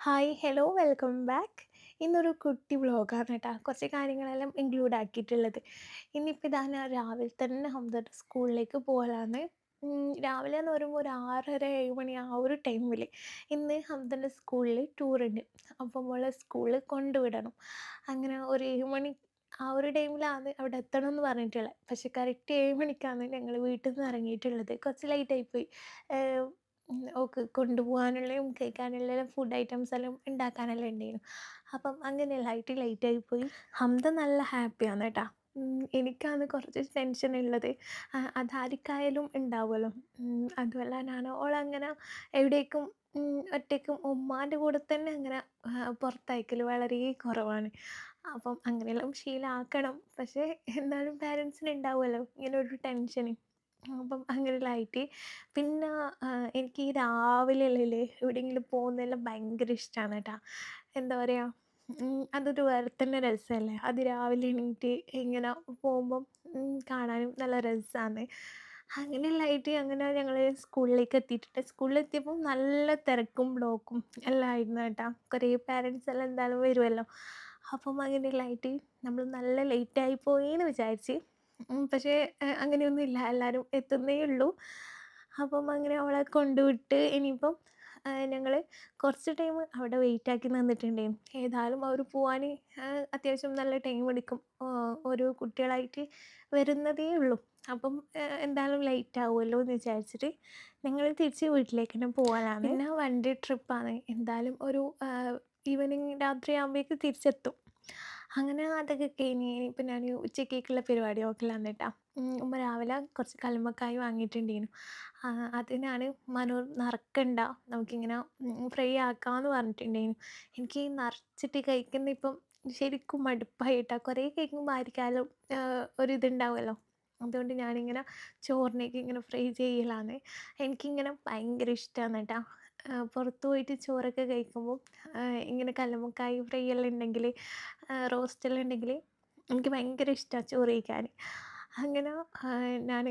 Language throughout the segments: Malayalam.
ഹായ് ഹലോ വെൽക്കം ബാക്ക് ഇന്നൊരു കുട്ടി വ്ളോഗാണ് കേട്ടോ കുറച്ച് കാര്യങ്ങളെല്ലാം ഇൻക്ലൂഡ് ആക്കിയിട്ടുള്ളത്. ഇന്നിപ്പോൾ ഇതാ ഞാൻ രാവിലെ തന്നെ ഹംദർഡ് സ്കൂളിലേക്ക് പോകലാണ് രാവിലെ എന്ന് പറയുമ്പോൾ ഒരു ആറര ഏഴ് മണി ആ ഒരു ടൈമിൽ ഇന്ന് ഹംദന്റെ സ്കൂളിൽ ടൂറുണ്ട് അപ്പം മോളെ സ്കൂളിൽ കൊണ്ടുവിടണം അങ്ങനെ ഒരു ഏഴ് മണി ആ ഒരു ടൈമിലാണ് അവിടെ എത്തണം എന്ന് പറഞ്ഞിട്ടുള്ളത്. പക്ഷെ കറക്റ്റ് ഏഴ് മണിക്കാണ് ഞങ്ങൾ വീട്ടിൽ നിന്ന് ഇറങ്ങിയിട്ടുള്ളത്. കുറച്ച് ലേറ്റായിപ്പോയി ഉം, ഓക്ക് കൊണ്ടുപോകാനുള്ളതും കഴിക്കാനുള്ളതും ഫുഡ് ഐറ്റംസ് എല്ലാം ഉണ്ടാക്കാനെല്ലാം ഉണ്ടായിരുന്നു. അപ്പം അങ്ങനെയല്ല ലൈറ്റ് ലേറ്റായി പോയി. ഹംദ നല്ല ഹാപ്പിയാണ് കേട്ടോ. എനിക്കാണ് കുറച്ച് ടെൻഷൻ ഉള്ളത്. ആ, അതാർക്കായാലും ഉണ്ടാവുമല്ലോ. ഉം, ഞാൻ ഓളങ്ങനെ എവിടേക്കും ഒറ്റയ്ക്കും ഉമ്മാന്റെ കൂടെ തന്നെ അങ്ങനെ പുറത്തയക്കൽ വളരെ കുറവാണ്. അപ്പം അങ്ങനെയെല്ലാം ശീലമാക്കണം പക്ഷേ എന്നാലും പാരൻസിന് ഉണ്ടാവുമല്ലോ ഇങ്ങനെ ഒരു ടെൻഷൻ അപ്പം ലൈറ്റി പിന്നെ എനിക്ക് ഈ രാവിലെയല്ലേ എവിടെയെങ്കിലും പോകുന്നതെല്ലാം ഭയങ്കര ഇഷ്ടമാണ് കേട്ടോ. എന്താ പറയുക അതൊരു വേറെ തന്നെ രസമല്ലേ? അതിരാവിലെ എണീറ്റ് ഇങ്ങനെ പോകുമ്പം കാണാനും നല്ല രസമാണ്. അങ്ങനെ അങ്ങനെയെല്ലാമായിട്ട് അങ്ങനെ ഞങ്ങൾ സ്കൂളിലേക്ക് എത്തിയിട്ടുണ്ട്. സ്കൂളിലെത്തിയപ്പോൾ നല്ല തിരക്കും ബ്ലോക്കും എല്ലാം ആയിരുന്നു കേട്ടോ. കുറേ പാരൻസ് എല്ലാം എന്തായാലും വരുമല്ലോ. അപ്പം അങ്ങനെയെല്ലാമായിട്ട് നമ്മൾ നല്ല ലേറ്റായി പോയി എന്ന് വിചാരിച്ച് ഉം, പക്ഷേ ഏഹ്, അങ്ങനെയൊന്നുമില്ല. എല്ലാവരും എത്തുന്നേ ഉള്ളൂ അപ്പം അങ്ങനെ അവളെ കൊണ്ടുവിട്ട് ഇനിയിപ്പം ഞങ്ങൾ കുറച്ച് ടൈം അവിടെ വെയിറ്റ് ആക്കി നിന്നിട്ടുണ്ട്. ഏതായാലും അവർ പോവാൻ അത്യാവശ്യം നല്ല ടൈം എടുക്കും. ഒരു കുട്ടികളായിട്ട് വരുന്നതേ ഉള്ളൂ. അപ്പം ഏഹ്, എന്തായാലും ലേറ്റ് ആവുമല്ലോ എന്ന് വിചാരിച്ചിട്ട് ഞങ്ങൾ തിരിച്ച് വീട്ടിലേക്ക് തന്നെ പോകാനാണ് പിന്നെ വൺ ഡേ ട്രിപ്പാണ് എന്തായാലും ഒരു ഈവനിങ് രാത്രി ആകുമ്പോഴേക്ക് തിരിച്ചെത്തും. അങ്ങനെ അതൊക്കെ കഴിഞ്ഞ് ഇപ്പം ഞാൻ ഉച്ചക്കേക്കുള്ള പരിപാടി നോക്കലാന്ന് കേട്ടോ ഉമ്മ രാവിലെ കുറച്ച് കല്ലുമ്മക്കായ് വാങ്ങിയിട്ടുണ്ടായിരുന്നു അതിനാണ് മനോർ നിറക്കണ്ട നമുക്കിങ്ങനെ ഫ്രൈ ആക്കാമെന്ന് പറഞ്ഞിട്ടുണ്ടായിരുന്നു എനിക്ക് നിറച്ചിട്ട് കഴിക്കുന്ന ഇപ്പം ശരിക്കും മടുപ്പായിട്ടാണ് കുറേ കഴിക്കുമ്പോൾ ആയിരിക്കാലും ഒരിതുണ്ടാവുമല്ലോ. അതുകൊണ്ട് ഞാനിങ്ങനെ ചോറിനേക്ക് ഇങ്ങനെ ഫ്രൈ ചെയ്യലാണ് എനിക്കിങ്ങനെ ഭയങ്കര ഇഷ്ടമാണ് കേട്ടോ. പുറത്ത് പോയിട്ട് ചോറൊക്കെ കഴിക്കുമ്പോൾ ഇങ്ങനെ കല്ലുമുക്കായി ഫ്രൈ എല്ലാം ഉണ്ടെങ്കിൽ റോസ്റ്റെല്ലാം ഉണ്ടെങ്കിൽ എനിക്ക് ഭയങ്കര ഇഷ്ടമാണ് ചോറ് കഴിക്കാൻ അങ്ങനെ ഞാൻ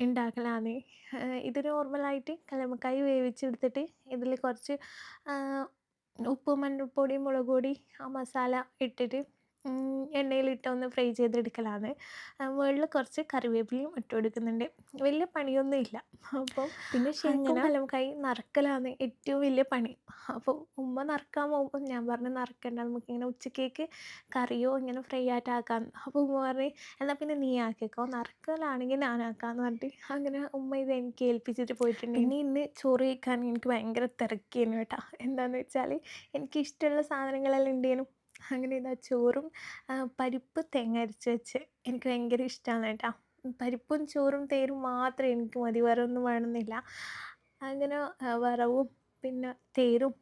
ഉണ്ടാക്കലാണ് ഇത് നോർമലായിട്ട് കല്ലുമ്മക്കായ് വേവിച്ചെടുത്തിട്ട് ഇതിൽ കുറച്ച് ഉപ്പ് മഞ്ഞൾപ്പൊടിയും മുളക് പൊടി ആ മസാല ഇട്ടിട്ട് എണ്ണയിലിട്ടൊന്ന് ഫ്രൈ ചെയ്തെടുക്കലാണ്. മുകളിൽ കുറച്ച് കറിവേപ്പിലയും ഇട്ട് കൊടുക്കുന്നുണ്ട്. വലിയ പണിയൊന്നുമില്ല അപ്പോൾ പിന്നെ ശരിക്കും കല്ലുമ്മക്കായ് നറുക്കലാണ് ഏറ്റവും വലിയ പണി. അപ്പോൾ ഉമ്മ നറുക്കാൻ പോകുമ്പോൾ ഞാൻ പറഞ്ഞു നറുക്കണ്ട നമുക്കിങ്ങനെ ഉച്ചക്കേക്ക് കറിയോ ഇങ്ങനെ ഫ്രൈ ആയിട്ട് ആക്കാം അപ്പോൾ ഉമ്മ പറഞ്ഞു എന്നാൽ പിന്നെ നീ ആക്കിക്കോ. നറുക്കലാണെങ്കിൽ ഞാനാക്കാന്ന് പറഞ്ഞിട്ട് അങ്ങനെ ഉമ്മ ഇത് എനിക്ക് ഏൽപ്പിച്ചിട്ട് പോയിട്ടുണ്ട്. ഇനി ഇന്ന് ചോറ് കഴിക്കാൻ എനിക്ക് ഭയങ്കര തിരക്കിയാണ് കേട്ടോ. എന്താണെന്ന് വെച്ചാൽ എനിക്ക് ഇഷ്ടമുള്ള സാധനങ്ങളെല്ലാം ഉണ്ടേനും. അങ്ങനെ ഇതാ ചോറും പരിപ്പ് തേങ്ങ അരച്ച് വെച്ച് എനിക്ക് ഭയങ്കര ഇഷ്ടമാണ് കേട്ടോ. പരിപ്പും ചോറും തേരും മാത്രം എനിക്ക് മതി വേറെ ഒന്നും വേണമെന്നില്ല. അങ്ങനെ വറവും പിന്നെ തേരും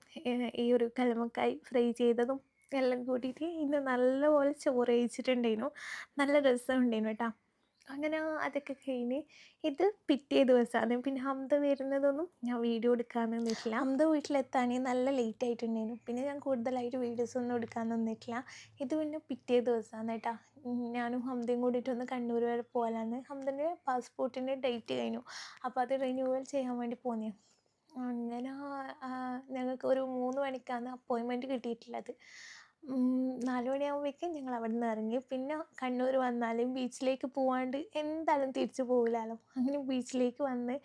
ഈ ഒരു കലമക്കായി ഫ്രൈ ചെയ്തതും എല്ലാം കൂട്ടിയിട്ട് ഇന്ന് നല്ലപോലെ ചോറ് കഴിച്ചിട്ടുണ്ടായിരുന്നു. നല്ല രസമുണ്ടായിരുന്നു കേട്ടോ. അങ്ങനെ അതൊക്കെ കഴിഞ്ഞ് ഇത് പിറ്റേ ദിവസമാണ് പിന്നെ ഹംദ വരുന്നതൊന്നും ഞാൻ വീഡിയോ എടുക്കാൻ നിന്നിട്ടില്ല. ഹംദ വീട്ടിലെത്താണെങ്കിൽ നല്ല ലേറ്റ് ആയിട്ടുണ്ടായിരുന്നു. പിന്നെ ഞാൻ കൂടുതലായിട്ട് വീഡിയോസ് ഒന്നും എടുക്കാൻ നിന്നിട്ടില്ല. ഇത് പിന്നെ പിറ്റേ ദിവസമാണ് കേട്ടോ. ഞാനും ഹംദയും കൂടിയിട്ടൊന്ന് കണ്ണൂർ വരെ പോകാനാണ്. ഹംദന്റെ പാസ്പോർട്ടിന്റെ ഡേറ്റ് കഴിഞ്ഞു. അപ്പോൾ അത് റിന്യൂവൽ ചെയ്യാൻ വേണ്ടി പോന്നേ. അങ്ങനെ ഞങ്ങൾക്ക് ഒരു മൂന്ന് മണിക്കാണ് അപ്പോയിൻമെന്റ് കിട്ടിയിട്ടുള്ളത്. നാല് മണിയാകുമ്പോഴേക്കും ഞങ്ങൾ അവിടെ നിന്ന് ഇറങ്ങി. പിന്നെ കണ്ണൂർ വന്നാലും ബീച്ചിലേക്ക് പോവാണ്ട് എന്തായാലും തിരിച്ചു പോകില്ലല്ലോ അങ്ങനെ ബീച്ചിലേക്ക് വന്ന്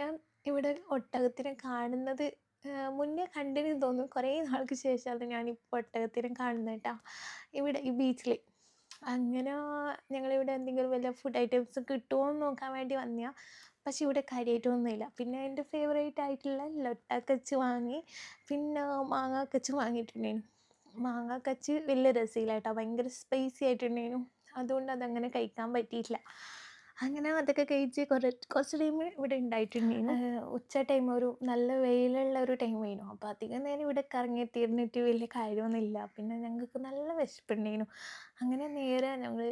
ഞാൻ ഇവിടെ ഒട്ടകത്തിനെ കാണുന്നത് മുന്നേ കണ്ടിന് തോന്നും കുറേ നാൾക്ക് ശേഷമാണ് ഞാനിപ്പോൾ ഒട്ടകത്തിനെ കാണുന്നത് കേട്ടോ. ഇവിടെ ഈ ബീച്ചിൽ അങ്ങനെ ഞങ്ങളിവിടെ എന്തെങ്കിലും വല്ല ഫുഡ് ഐറ്റംസ് കിട്ടുമോ എന്ന് നോക്കാൻ വേണ്ടി വന്നതാണ് പക്ഷെ ഇവിടെ കാര്യമായിട്ടൊന്നുമില്ല പിന്നെ എന്റെ ഫേവറേറ്റ് ആയിട്ടുള്ള ലൊട്ടക്കച്ച് വാങ്ങി പിന്നെ മാങ്ങാക്കച്ച് വാങ്ങിയിട്ടുണ്ടായിരുന്നു. മാങ്ങാക്കച്ച് വലിയ രസമില്ല കേട്ടോ ഭയങ്കര സ്പൈസി ആയിട്ടുണ്ടേനു അതുകൊണ്ട് അതങ്ങനെ കഴിക്കാൻ പറ്റിയിട്ടില്ല. അങ്ങനെ അതൊക്കെ കഴിച്ച് കുറേ കുറച്ച് ടൈം ഇവിടെ ഉണ്ടായിട്ടുണ്ടായിരുന്നു. ഉച്ച ടൈം ഒരു നല്ല വെയിലുള്ള ഒരു ടൈം ആയിരുന്നു. അപ്പോൾ അധികം നേരം ഇവിടെ കറങ്ങിത്തിരുന്നിട്ട് വലിയ കാര്യമൊന്നുമില്ല. പിന്നെ ഞങ്ങൾക്ക് നല്ല വിശപ്പുണ്ടായിരുന്നു. അങ്ങനെ നേരെ ഞങ്ങൾ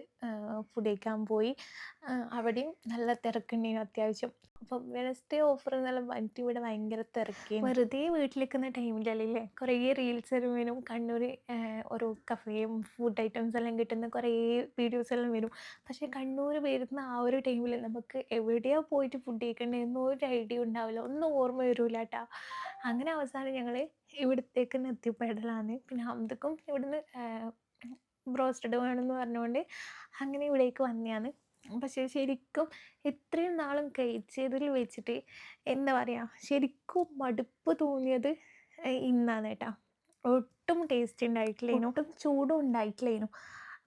ഫുഡ് കഴിക്കാൻ പോയി. അവിടെയും നല്ല തിരക്കുണ്ടായിരുന്നു അത്യാവശ്യം. അപ്പം വെനസ്ഡേ ഓഫർ എന്നെല്ലാം പറഞ്ഞിട്ട് ഇവിടെ ഭയങ്കര തിരക്കി വെറുതെ വീട്ടിലിരിക്കുന്ന ടൈമിലല്ലേ? കുറേ റീൽസ് എല്ലാം വരും കണ്ണൂർ ഓരോ കഫേയും ഫുഡ് ഐറ്റംസ് എല്ലാം കിട്ടുന്ന കുറേ വീഡിയോസ് എല്ലാം വരും. പക്ഷേ കണ്ണൂർ വരുന്ന ആ ഒരു ടൈമിൽ നമുക്ക് എവിടെയാണ് പോയിട്ട് ഫുഡ് കഴിക്കേണ്ടതെന്ന് ഒരു ഐഡിയ ഉണ്ടാവില്ല. ഒന്നും ഓർമ്മ വരില്ല കേട്ടോ അങ്ങനെ അവസാനം ഞങ്ങൾ ഇവിടത്തേക്ക് എത്തിപ്പെടലാണ് പിന്നെ ഹംദക്കും ഇവിടുന്ന് ബ്രോസ്റ്റഡ് വേണമെന്ന് പറഞ്ഞുകൊണ്ട് അങ്ങനെ ഇവിടേക്ക് വന്നതാണ് പക്ഷേ ശരിക്കും ഇത്രയും നാളും കഴിച്ചതിൽ വെച്ചിട്ട് എന്താ പറയുക ശരിക്കും മടുപ്പ് തോന്നിയത് ഇന്നാണ് കേട്ടോ. ഒട്ടും ടേസ്റ്റ് ഉണ്ടായിട്ടില്ലേനു. ഒട്ടും ചൂടും ഉണ്ടായിട്ടില്ലേനു.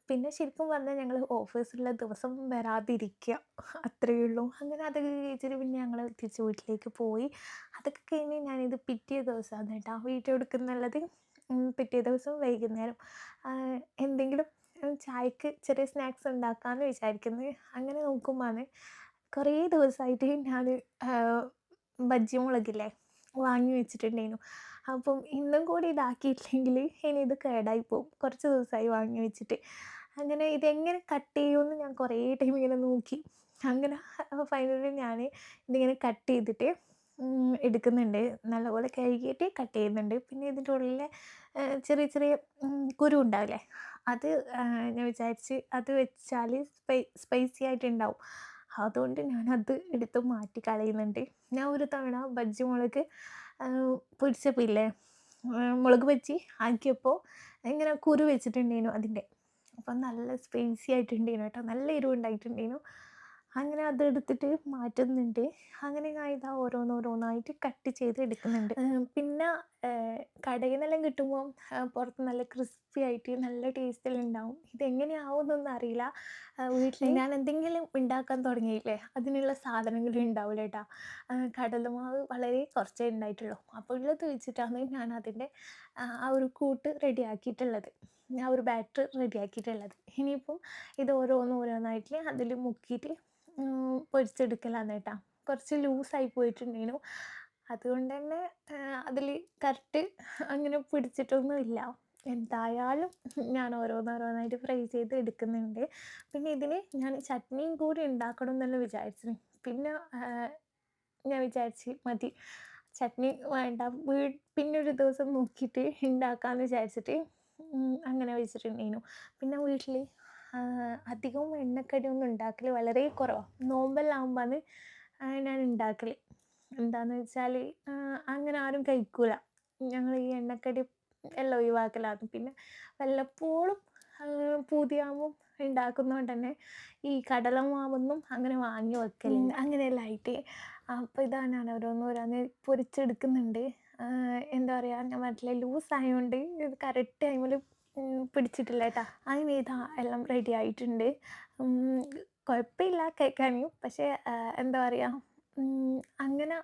പിന്നെ ശരിക്കും പറഞ്ഞാൽ ഞങ്ങൾ ഓഫീസിലുള്ള ദിവസം വരാതിരിക്കുക അത്രയേ ഉള്ളൂ. അങ്ങനെ അതൊക്കെ കഴിച്ചിട്ട് പിന്നെ ഞങ്ങൾ തിരിച്ച് വീട്ടിലേക്ക് പോയി. അതൊക്കെ കഴിഞ്ഞ് ഞാനിത് പിറ്റേ ദിവസമാണ് കേട്ടോ വീട്ടിൽ എടുക്കുന്നുള്ളത് പിറ്റേ ദിവസം വൈകുന്നേരം. എന്തെങ്കിലും ചായക്ക് ചെറിയ സ്നാക്സ് ഉണ്ടാക്കാമെന്ന് വിചാരിക്കുന്നത് അങ്ങനെ നോക്കുമ്പോഴാണ് കുറേ ദിവസമായിട്ട് ഞാൻ ബജ്ജി മുളകില്ലേ വാങ്ങി വെച്ചിട്ടുണ്ടായിരുന്നു. അപ്പം ഇന്നും കൂടി ഇതാക്കിയിട്ടില്ലെങ്കിൽ ഇനി ഇത് കേടായി പോകും കുറച്ച് ദിവസമായി വാങ്ങി വെച്ചിട്ട്. അങ്ങനെ ഇതെങ്ങനെ കട്ട് ചെയ്യുമെന്ന് ഞാൻ കുറേ ടൈം ഇങ്ങനെ നോക്കി. അങ്ങനെ ഫൈനലി ഞാൻ ഇതിങ്ങനെ കട്ട് ചെയ്തിട്ട് എടുക്കുന്നുണ്ട്. നല്ലപോലെ കഴുകിയിട്ട് കട്ട് ചെയ്യുന്നുണ്ട്. പിന്നെ ഇതിന്റെ ഉള്ളിലെ ചെറിയ ചെറിയ കുരു ഉണ്ടാവില്ലേ? അത് ഞാൻ വിചാരിച്ച് അത് വെച്ചാൽ സ്പൈ സ്പൈസി ആയിട്ടുണ്ടാവും. അതുകൊണ്ട് ഞാനത് എടുത്ത് മാറ്റി കളയുന്നുണ്ട്. ഞാൻ ഒരു തവണ ബജ്ജി മുളക് പൊരിച്ചപ്പോൾ ഇല്ലേ മുളക് വെച്ചി ആക്കിയപ്പോൾ ഇങ്ങനെ കുരു വെച്ചിട്ടുണ്ടേനു അതിന്റെ. അപ്പം നല്ല സ്പൈസി ആയിട്ടുണ്ടേനു കേട്ടോ. നല്ല എരിവുണ്ടായിട്ടുണ്ടേനു. അങ്ങനെ അതെടുത്തിട്ട് മാറ്റുന്നുണ്ട്. അങ്ങനെ ഇത് ഓരോന്നോരോന്നായിട്ട് കട്ട് ചെയ്ത് എടുക്കുന്നുണ്ട്. പിന്നെ കടയിൽ നിന്നെല്ലാം കിട്ടുമ്പോൾ പുറത്ത് നല്ല ക്രിസ്പി ആയിട്ട് നല്ല ടേസ്റ്റിലുണ്ടാവും ഇതെങ്ങനെയാവും എന്നൊന്നും അറിയില്ല. വീട്ടിൽ ഞാൻ എന്തെങ്കിലും ഉണ്ടാക്കാൻ തുടങ്ങിയില്ലേ അതിനുള്ള സാധനങ്ങൾ ഉണ്ടാവില്ല കേട്ടോ കടലമാവ് വളരെ കുറച്ചേ ഉണ്ടായിട്ടുള്ളൂ. അപ്പോൾ ഉള്ളത് വെച്ചിട്ടാണ് ഞാൻ അതിന്റെ ആ ഒരു കൂട്ട് റെഡിയാക്കിയിട്ടുള്ളത്. ആ ഒരു ബാറ്റർ റെഡിയാക്കിയിട്ടുള്ളത്. ഇനിയിപ്പം ഇത് ഓരോന്നോരോന്നായിട്ട് അതിൽ മുക്കിയിട്ട് പൊരിച്ചെടുക്കലാണ് കേട്ടോ കുറച്ച് ലൂസായി പോയിട്ടുണ്ടേനു. അതുകൊണ്ട് തന്നെ അതിൽ കറക്റ്റ് അങ്ങനെ പിടിച്ചിട്ടൊന്നുമില്ല. എന്തായാലും ഞാൻ ഓരോന്നോരോന്നായിട്ട് ഫ്രൈ ചെയ്ത് എടുക്കുന്നുണ്ട്. പിന്നെ ഇതിന് ഞാൻ ചട്നിയും കൂടി ഉണ്ടാക്കണം എന്നല്ല വിചാരിച്ചു പിന്നെ ഞാൻ വിചാരിച്ച് മതി. ചട്നി വേണ്ട. പിന്നെ ഒരു ദിവസം നോക്കിയിട്ട് ഉണ്ടാക്കാമെന്ന് വിചാരിച്ചിട്ട് അങ്ങനെ വെച്ചിട്ടുണ്ടേനു. പിന്നെ വീട്ടിൽ അധികം എണ്ണക്കടിയൊന്നും ഉണ്ടാക്കൽ വളരെ കുറവാണ് നോമ്പെല്ലാം ഞാൻ ഉണ്ടാക്കൽ എന്താണെന്ന് വെച്ചാൽ അങ്ങനെ ആരും കഴിക്കൂല. ഞങ്ങൾ ഈ എണ്ണക്കടി എല്ലാം ഒഴിവാക്കലാണ് പിന്നെ വല്ലപ്പോഴും പൂതിയാകുമ്പോൾ ഉണ്ടാക്കുന്നതുകൊണ്ട് തന്നെ ഈ കടലമാവൊന്നും അങ്ങനെ വാങ്ങി വെക്കലില്ല അങ്ങനെയെല്ലാം ആയിട്ട്. അപ്പോൾ ഇതാണ് ഓരോന്ന് ഓരോന്ന് പൊരിച്ചെടുക്കുന്നുണ്ട്. എന്താ പറയുക ഞാൻ പറഞ്ഞില്ലേ ലൂസ് ആയതുകൊണ്ട് ഇത് കറക്റ്റ് ടൈമിൽ പിടിച്ചിട്ടില്ല കേട്ടോ അങ്ങനെ ഇതാ എല്ലാം റെഡി ആയിട്ടുണ്ട്. കുഴപ്പമില്ല കേൾക്കാനും പക്ഷേ എന്താ പറയുക അങ്ങനെ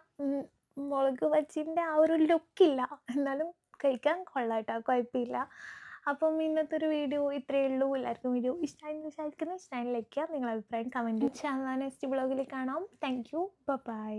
മുളക് ബജിന്റെ ആ ഒരു ലുക്കില്ല എന്നാലും കഴിക്കാൻ കൊള്ളാട്ടോ കുഴപ്പമില്ല അപ്പം ഇന്നത്തെ ഒരു വീഡിയോ ഇത്രയേ ഉള്ളൂ. എല്ലാവർക്കും വീഡിയോ ഇഷ്ടമായി വിചാരിക്കുന്നു. ഇഷ്ടമായി ലൈക്ക് ചെയ്യുക നിങ്ങളുടെ അഭിപ്രായം കമന്റ് ചെയ്യാം. നെക്സ്റ്റ് ബ്ലോഗിൽ കാണാം. Thank you by